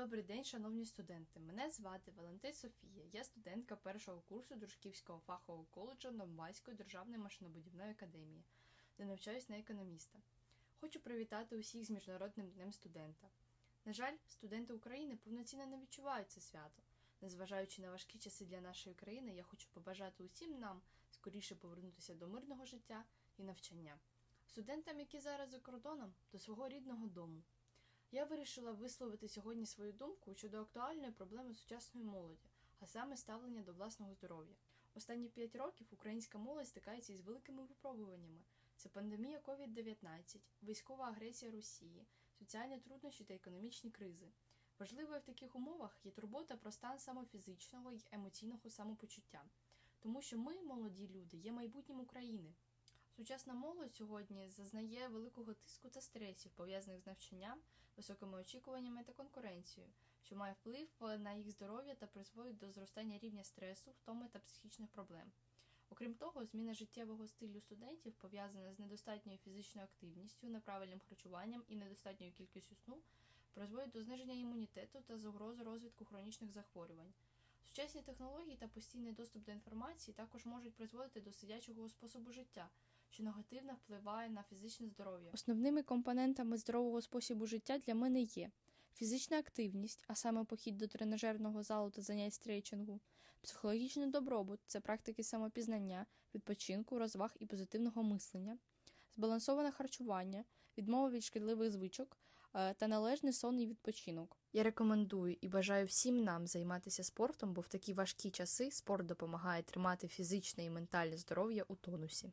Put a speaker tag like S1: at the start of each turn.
S1: Добрий день, шановні студенти. Мене звати Валентин Софія. Я студентка першого курсу Дружківського фахового коледжу Донбаської державної машинобудівної академії, де навчаюсь на економіста. Хочу привітати усіх з Міжнародним днем студента. На жаль, студенти України повноцінно не відчувають це свято. Незважаючи на важкі часи для нашої країни, я хочу побажати усім нам скоріше повернутися до мирного життя і навчання. Студентам, які зараз за кордоном, до свого рідного дому. Я вирішила висловити сьогодні свою думку щодо актуальної проблеми сучасної молоді, а саме ставлення до власного здоров'я. Останні п'ять років українська молодь стикається із великими випробуваннями: це пандемія COVID-19, військова агресія Росії, соціальні труднощі та економічні кризи. Важливою в таких умовах є турбота про стан самофізичного й емоційного самопочуття, тому що ми, молоді люди, є майбутнім України. Сучасна молодь сьогодні зазнає великого тиску та стресів, пов'язаних з навчанням, високими очікуваннями та конкуренцією, що має вплив на їх здоров'я та призводить до зростання рівня стресу, втоми та психічних проблем. Окрім того, зміна життєвого стилю студентів пов'язана з недостатньою фізичною активністю, неправильним харчуванням і недостатньою кількістю сну, призводить до зниження імунітету та загрози розвитку хронічних захворювань. Сучасні технології та постійний доступ до інформації також можуть призводити до сидячого способу життя, що негативно впливає на фізичне здоров'я. Основними компонентами здорового способу життя для мене є фізична активність, а саме похід до тренажерного залу та занять стрейчингу, психологічний добробут це практики самопізнання, відпочинку, розваг і позитивного мислення, збалансоване харчування, відмова від шкідливих звичок е, та належний сон і відпочинок. Я рекомендую і бажаю всім нам займатися спортом, бо в такі важкі часи спорт допомагає тримати фізичне і ментальне здоров'я у тонусі.